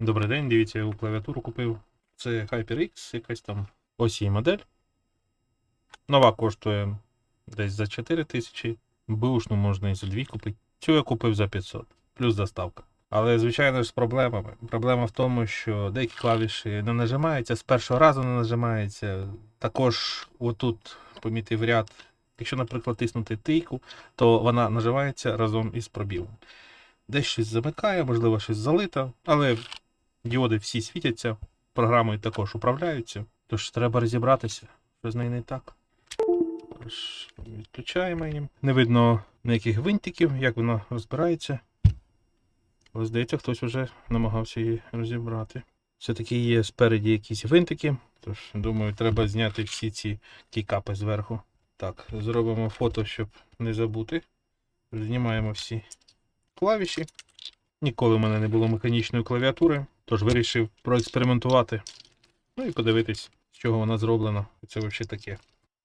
Добрий день, дивіться, я клавіатуру купив. Це HyperX, якась там ось її модель. Нова коштує десь за 4 тисячі. Бушну можна і за 2 купити. Цю я купив за 500, плюс доставка. Але, звичайно ж, з проблемами. Проблема в тому, що деякі клавіші не нажимаються, з першого разу не нажимаються. Також отут помітив ряд. Якщо, наприклад, тиснути тийку, то вона наживається разом із пробілом. Десь щось замикає, можливо, щось залито, але діоди всі світяться, програмою також управляються. Тож треба розібратися, що з нею не так. Тож, Відключаємо її. Не видно ніяких винтиків, як вона розбирається. Але здається, хтось вже намагався її розібрати. Все-таки є спереді якісь винтики, тож думаю, треба зняти всі ці кікапи зверху. Так, зробимо фото, щоб не забути. Знімаємо всі клавіші. Ніколи в мене не було механічної клавіатури, тож вирішив проекспериментувати. Ну і подивитись, з чого вона зроблена. Це взагалі таке.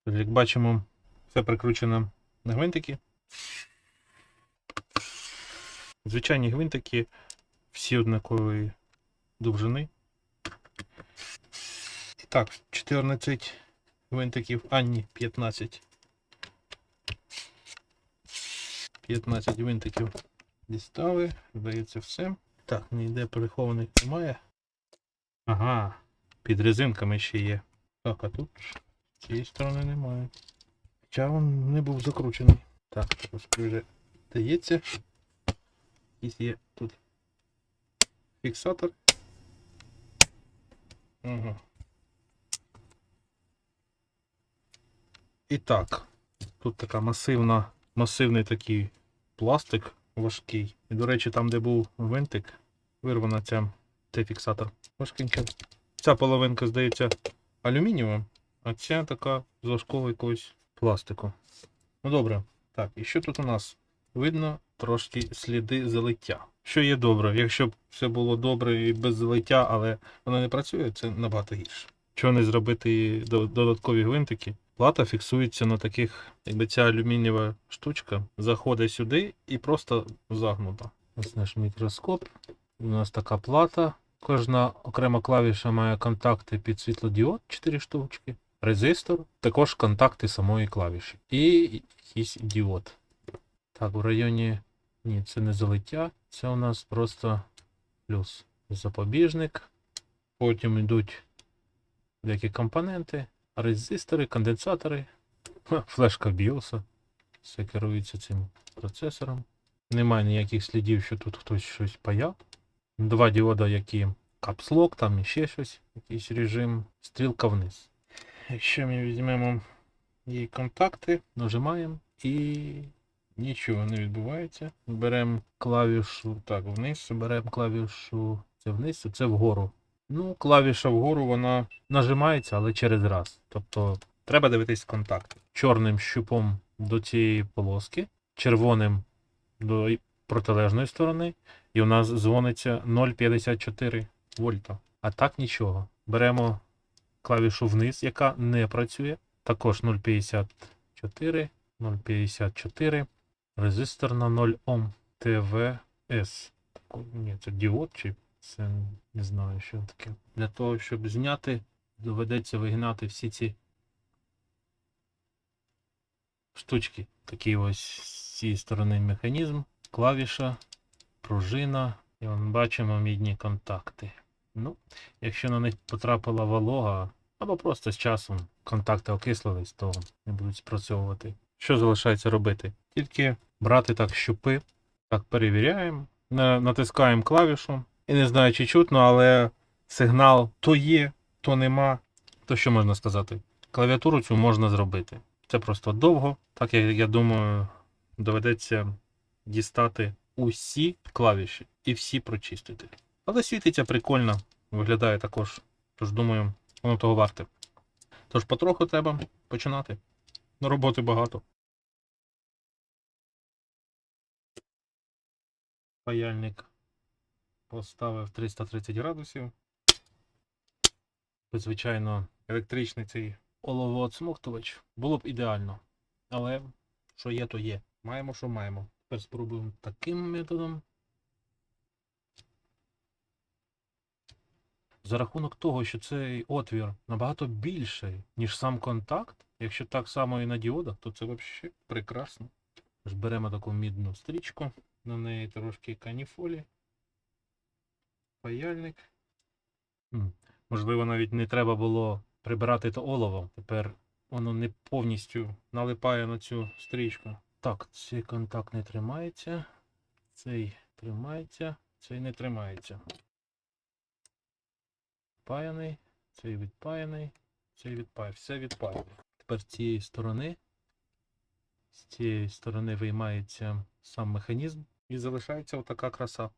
Тож, як бачимо, все прикручено на гвинтики. Звичайні гвинтики всі однакової довжини. І так, 14 гвинтиків, а ні, 15. 15 гвинтиків дістали, здається, все. Так, ніде перехованих немає. Ага, під резинками ще є. Так, а тут з цієї сторони немає. Хоча він не був закручений. Так, трошки вже дається. Якийсь є тут фіксатор. Угу. І так, тут така масивна, масивний такий пластик важкий. І, до речі, там, де був винтик, вирвана ця цей фіксатор. Важкенька. Ця половинка, здається, алюмінієва, а ця така з важкого якогось пластику. Ну добре. Так, і що тут у нас? Видно трошки сліди залиття. Що є добре, якщо б все було добре і без залиття, але воно не працює, це набагато гірше. Що не зробити до- додаткові гвинтики? Плата фіксується на таких, якби ця алюмінієва штучка заходить сюди і просто загнута. Ось наш мікроскоп. У нас така плата. Кожна окрема клавіша має контакти під світлодіод 4 штучки. Резистор, також контакти самої клавіші. І якийсь діод. Так, у районі. Ні, це не залиття. Це у нас просто плюс запобіжник. Потім йдуть деякі компоненти, резистори, конденсатори, флешка біоса. Все керується цим процесором. Немає ніяких слідів, що тут хтось щось паяв. Два діода, які капслок, там ще щось, якийсь режим, стрілка вниз. Якщо ми візьмемо її контакти, нажимаємо і нічого не відбувається. Беремо клавішу так вниз, беремо клавішу це вниз, це вгору. Ну, клавіша вгору вона нажимається, але через раз. Тобто треба дивитись контакт. Чорним щупом до цієї полоски, червоним до протилежної сторони, і у нас дзвониться 0,54 вольта. А так нічого. Беремо клавішу вниз, яка не працює. Також 0,54, 0,54, резистор на 0 Ом, ТВС. Ні, це діод чи це не знаю, що таке. Для того, щоб зняти, доведеться вигнати всі ці штучки. Такий ось з цієї сторони механізм, клавіша, пружина. І вон бачимо мідні контакти. Ну, якщо на них потрапила волога, або просто з часом контакти окислились, то не будуть спрацьовувати. Що залишається робити? Тільки брати так щупи, так перевіряємо, натискаємо клавішу. І не знаю, чи чутно, але сигнал то є, то нема. То що можна сказати? Клавіатуру цю можна зробити. Це просто довго. Так як я думаю, доведеться дістати усі клавіші і всі прочистити. Але світиться прикольно, виглядає також. Тож думаю, воно того варте. Тож потроху треба починати. На роботи багато. Паяльник поставив 330 градусів. Звичайно, електричний цей оловооцмоктувач було б ідеально. Але що є, то є. Маємо, що маємо. Тепер спробуємо таким методом. За рахунок того, що цей отвір набагато більший, ніж сам контакт, якщо так само і на діодах, то це взагалі прекрасно. Беремо таку мідну стрічку, на неї трошки каніфолі, паяльник. Можливо, навіть не треба було прибирати то олово. Тепер воно не повністю налипає на цю стрічку. Так, цей контакт не тримається, цей тримається, цей не тримається. Відпаяний, цей відпаяний, цей відпаяний. Все відпаяне. Тепер з цієї сторони, з цієї сторони виймається сам механізм і залишається отака краса.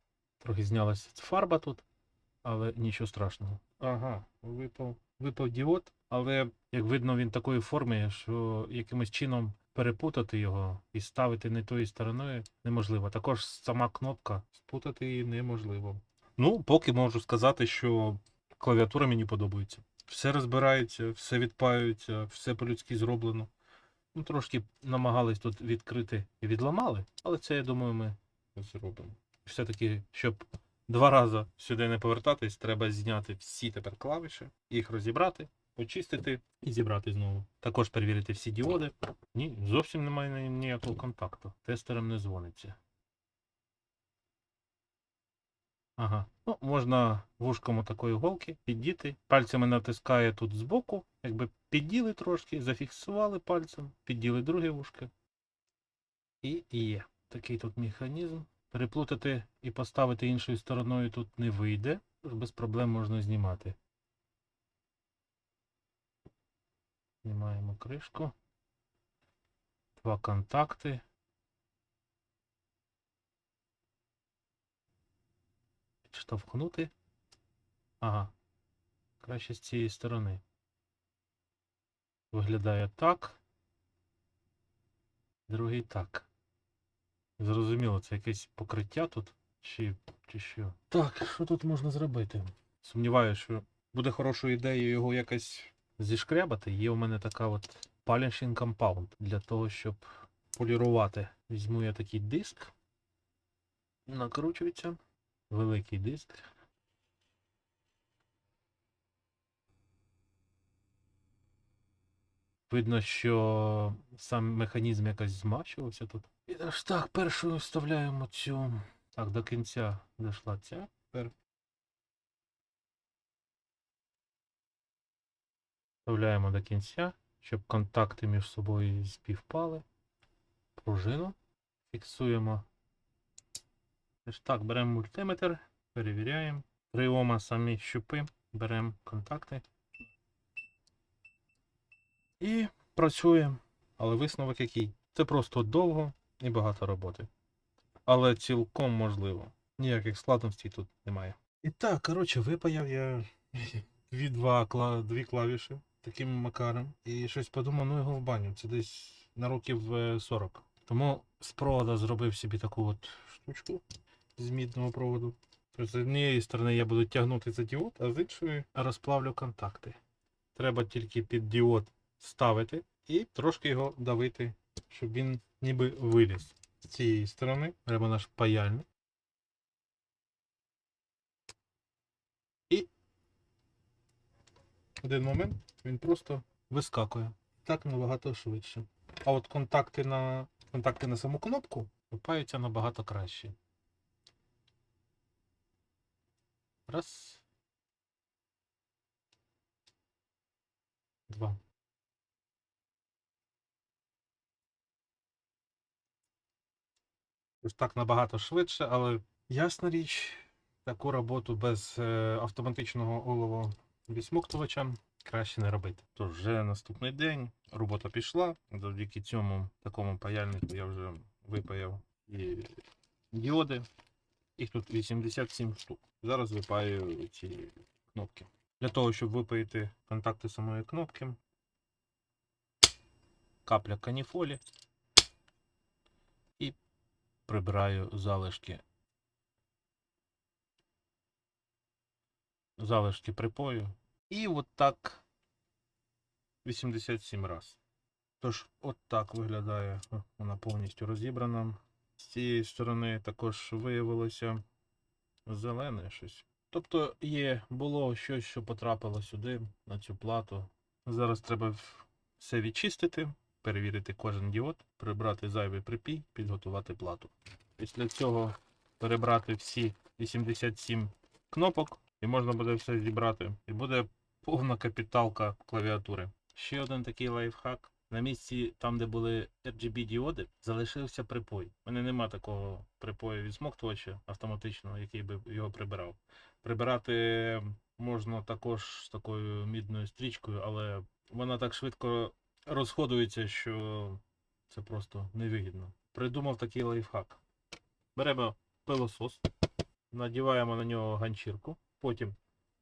Трохи знялася фарба тут, але нічого страшного. Ага, випав, випав діод, але як видно, він такої форми, що якимось чином перепутати його і ставити не тою стороною неможливо. Також сама кнопка спутати її неможливо. Ну, поки можу сказати, що клавіатура мені подобається. Все розбирається, все відпаюється, все по-людськи зроблено. Ну, трошки намагались тут відкрити і відламали, але це, я думаю, ми зробимо. Все-таки, щоб два рази сюди не повертатись, треба зняти всі тепер клавіші, їх розібрати, почистити і зібрати знову. Також перевірити всі діоди. Ні, зовсім немає ніякого контакту. Тестером не дзвониться. Ага. Ну, можна вушком такої голки піддіти. Пальцями натискає тут збоку, якби підділи трошки, зафіксували пальцем, підділи друге вушко. І є. Такий тут механізм. Переплутати і поставити іншою стороною тут не вийде, без проблем можна знімати. Знімаємо кришку. Два контакти. Підштовхнути. Ага. Краще з цієї сторони. Виглядає так. Другий так. Зрозуміло, це якесь покриття тут. Чи, чи що? Так, що тут можна зробити? Сумніваюся, що буде хорошою ідеєю його якось зішкрябати. Є у мене така от polishing compound для того, щоб полірувати. Візьму я такий диск. Накручується. Великий диск. Видно, що сам механізм якось змащувався тут. І так, першою вставляємо цю. Так, до кінця дійшла ця. Тепер вставляємо до кінця, щоб контакти між собою співпали. Пружину. Фіксуємо. Так, беремо мультиметр, перевіряємо. Три ома самі щупи, беремо контакти. І працюємо. Але висновок який? Це просто довго і багато роботи. Але цілком можливо. Ніяких складностей тут немає. І так, коротше, випаяв я дві, два, кла- дві клавіші таким макаром. І щось подумав, ну його в баню. Це десь на років е, 40. Тому з провода зробив собі таку от штучку з мідного проводу. Тобто з однієї сторони я буду тягнути за діод, а з іншої розплавлю контакти. Треба тільки під діод ставити і трошки його давити, щоб він ніби виліз. З цієї сторони беремо наш паяльник. І в один момент він просто вискакує. Так набагато швидше. А от контакти на, контакти на саму кнопку випаються набагато краще. Раз. Два. Ось так набагато швидше, але ясна річ, таку роботу без е, автоматичного олово відсмоктувача краще не робити. Тож вже наступний день, робота пішла. Завдяки цьому такому паяльнику я вже випаяв і діоди. Їх тут 87 штук. Зараз випаю ці кнопки. Для того, щоб випаяти контакти самої кнопки, капля каніфолі прибираю залишки. Залишки припою. І от так 87 раз. Тож, от так виглядає вона повністю розібрана. З цієї сторони також виявилося зелене щось. Тобто є, було щось, що потрапило сюди, на цю плату. Зараз треба все відчистити, перевірити кожен діод, прибрати зайвий припій, підготувати плату. Після цього перебрати всі 87 кнопок, і можна буде все зібрати. І буде повна капіталка клавіатури. Ще один такий лайфхак. На місці, там, де були RGB діоди, залишився припой. У мене нема такого припою від відсмоктувача автоматичного, який би його прибирав. Прибирати можна також з такою мідною стрічкою, але вона так швидко розходується, що це просто невигідно. Придумав такий лайфхак. Беремо пилосос, надіваємо на нього ганчірку, потім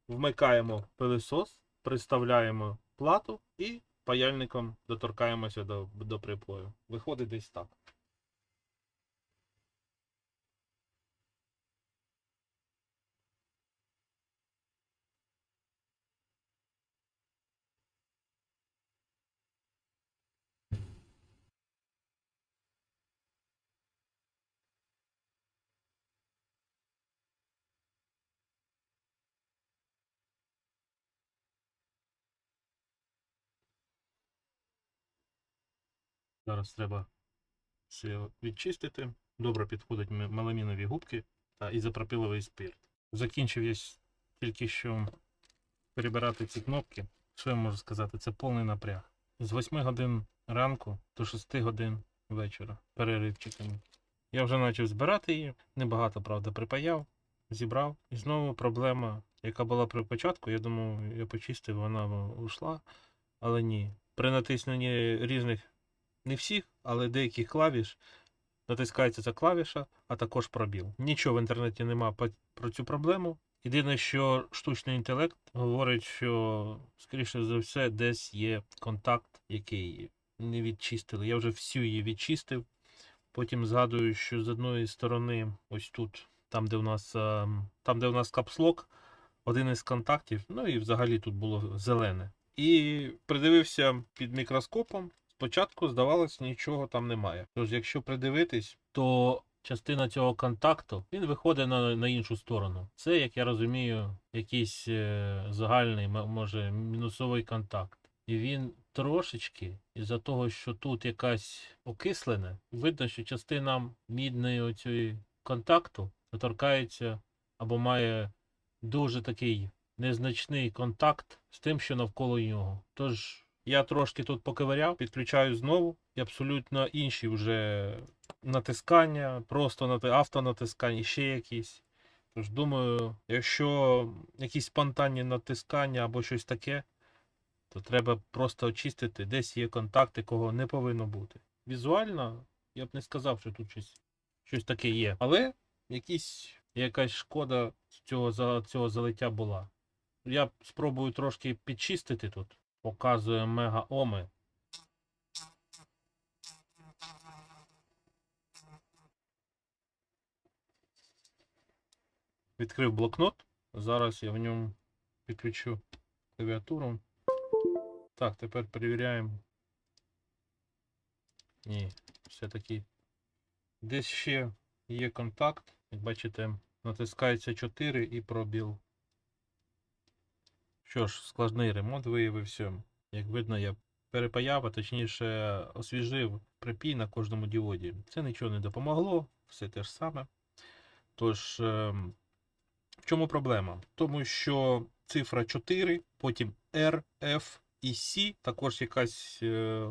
вмикаємо пилосос, приставляємо плату і паяльником доторкаємося до, до припою. Виходить десь так. Зараз треба все відчистити. Добре підходять меламінові губки та ізопропиловий спирт. Закінчив я тільки що перебирати ці кнопки. Що я можу сказати? Це повний напряг. З 8 годин ранку до 6 годин вечора переривчиками. Я вже почав збирати її, небагато, правда, припаяв, зібрав. І знову проблема, яка була при початку, я думав, я почистив, вона ушла. Але ні. При натисненні різних не всіх, але деяких клавіш натискається ця клавіша, а також пробіл. Нічого в інтернеті нема про цю проблему. Єдине, що штучний інтелект говорить, що, скоріше за все, десь є контакт, який не відчистили. Я вже всю її відчистив. Потім згадую, що з одної сторони, ось тут, там, де у нас, ем, там, де у нас капслок, один із контактів, ну і взагалі тут було зелене. І придивився під мікроскопом. Спочатку здавалось, нічого там немає. Тож, якщо придивитись, то частина цього контакту він виходить на, на іншу сторону. Це, як я розумію, якийсь е, загальний, може, мінусовий контакт. І він трошечки, із-за того, що тут якась окислене, видно, що частина мідної оцієї контакту доторкається або має дуже такий незначний контакт з тим, що навколо нього. Тож я трошки тут поковиряв, підключаю знову і абсолютно інші вже натискання, просто нати- автонатискання, ще якісь. Тож думаю, якщо якісь спонтанні натискання або щось таке, то треба просто очистити, десь є контакти, кого не повинно бути. Візуально я б не сказав, що тут щось, щось таке є. Але якісь, якась шкода цього, цього залиття була. Я спробую трошки підчистити тут. Показує мега оми. Відкрив блокнот. Зараз я в ньому підключу клавіатуру. Так, тепер перевіряємо. Ні, все-таки десь ще є контакт. Як бачите, натискається 4 і пробіл. Що ж, складний ремонт виявився. Як видно, я перепаяв, а точніше освіжив припій на кожному діоді. Це нічого не допомогло, все те ж саме. Тож, ем, в чому проблема? Тому що цифра 4, потім R, F і C, також якась е,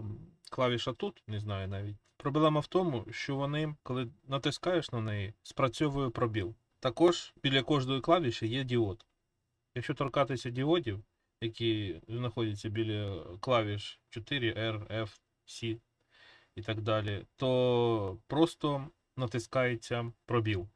клавіша тут, не знаю навіть. Проблема в тому, що вони, коли натискаєш на неї, спрацьовує пробіл. Також біля кожної клавіші є діод. Якщо торкатися діодів, які знаходяться біля клавіш 4, R, F, C і так далі, то просто натискається пробіл.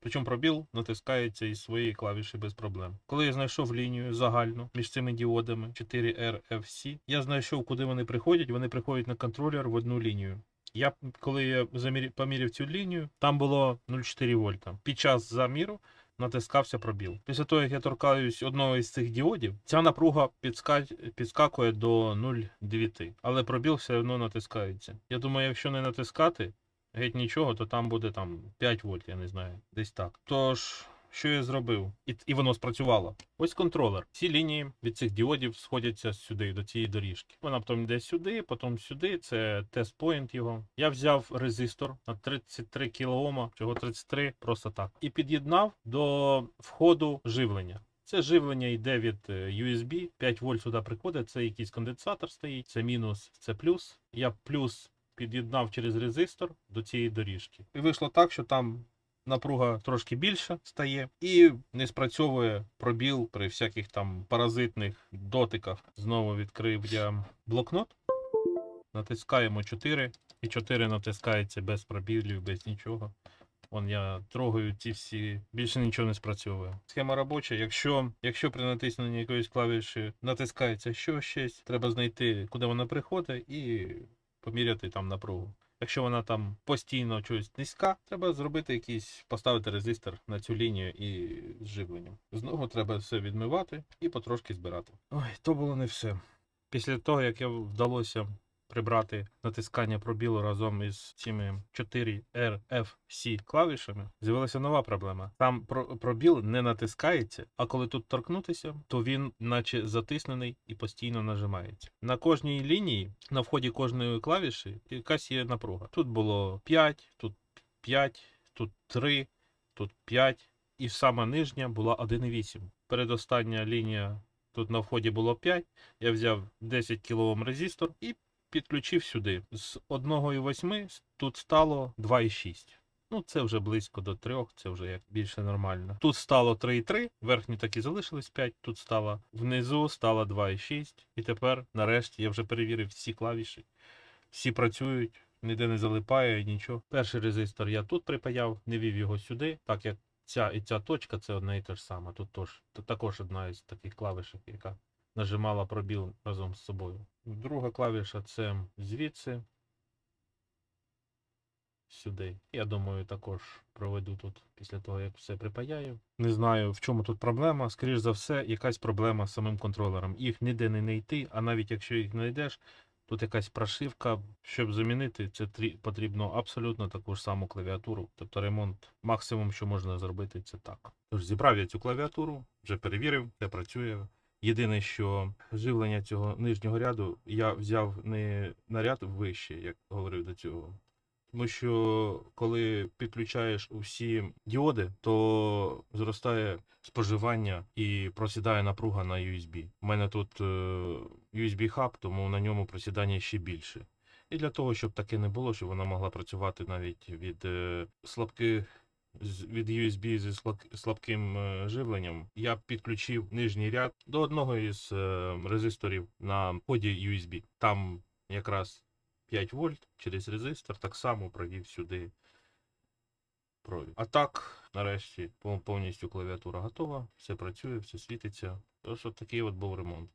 Причому пробіл натискається із своєї клавіші без проблем. Коли я знайшов лінію загальну між цими діодами 4RFC, я знайшов, куди вони приходять. Вони приходять на контролер в одну лінію. Я, коли я замірі, поміряв цю лінію, там було 0,4 вольта. Під час заміру натискався пробіл. Після того, як я торкаюсь одного із цих діодів, ця напруга підска- підскакує до 0,9, але пробіл все одно натискається. Я думаю, якщо не натискати, геть нічого, то там буде там 5 вольт, я не знаю, десь так. Тож, що я зробив, і, і воно спрацювало. Ось контролер. Всі лінії від цих діодів сходяться сюди, до цієї доріжки. Вона потім йде сюди, потім сюди. Це тест-поінт його. Я взяв резистор на 33 кОм, чого 33, просто так. І під'єднав до входу живлення. Це живлення йде від е, USB, 5 вольт сюди приходить, це якийсь конденсатор стоїть, це мінус, це плюс. Я плюс під'єднав через резистор до цієї доріжки. І вийшло так, що там напруга трошки більша стає і не спрацьовує пробіл при всяких там паразитних дотиках. Знову відкрив я блокнот. Натискаємо 4, і 4 натискається без пробілів, без нічого. Вон я трогаю ці всі, більше нічого не спрацьовує. Схема робоча. Якщо, якщо при натисненні якоїсь клавіші натискається що щось, треба знайти, куди вона приходить, і поміряти там напругу. Якщо вона там постійно чогось низька, треба зробити якийсь, поставити резистор на цю лінію і з. Знову треба все відмивати і потрошки збирати. Ой, то було не все. Після того, як я вдалося прибрати натискання пробілу разом із цими 4 RFC клавішами, з'явилася нова проблема. Там про- пробіл не натискається, а коли тут торкнутися, то він наче затиснений і постійно нажимається. На кожній лінії, на вході кожної клавіші, якась є напруга. Тут було 5, тут 5, тут 3, тут 5, і сама нижня була 1,8. Передостання лінія тут на вході було 5. Я взяв 10 кОм резистор і підключив сюди. З 1,8 тут стало 2,6. Ну, це вже близько до 3, це вже як більше нормально. Тут стало 3,3, верхні так і залишились 5, тут стало внизу стало 2,6. І тепер, нарешті, я вже перевірив всі клавіші. Всі працюють, ніде не залипає, нічого. Перший резистор я тут припаяв, не вів його сюди, так як ця і ця точка це одна і те ж саме. Тут тож, також одна із таких клавішок, яка нажимала пробіл разом з собою. Друга клавіша це звідси. Сюди. Я думаю, також проведу тут після того, як все припаяю. Не знаю, в чому тут проблема. Скоріш за все, якась проблема з самим контролером. Їх ніде не знайти, а навіть якщо їх знайдеш, тут якась прошивка. Щоб замінити, це потрібно абсолютно таку ж саму клавіатуру. Тобто ремонт максимум, що можна зробити, це так. Тож зібрав я цю клавіатуру, вже перевірив, все працює. Єдине, що живлення цього нижнього ряду я взяв не на ряд вище, як говорив до цього. Тому що коли підключаєш усі діоди, то зростає споживання і просідає напруга на USB. У мене тут е, USB хаб, тому на ньому просідання ще більше. І для того, щоб таке не було, щоб вона могла працювати навіть від е, слабких від USB зі слабким е, живленням, я підключив нижній ряд до одного із е, резисторів на вході USB. Там якраз 5 вольт через резистор, так само провів сюди провід. А так, нарешті, повністю клавіатура готова, все працює, все світиться. Тож от такий от був ремонт.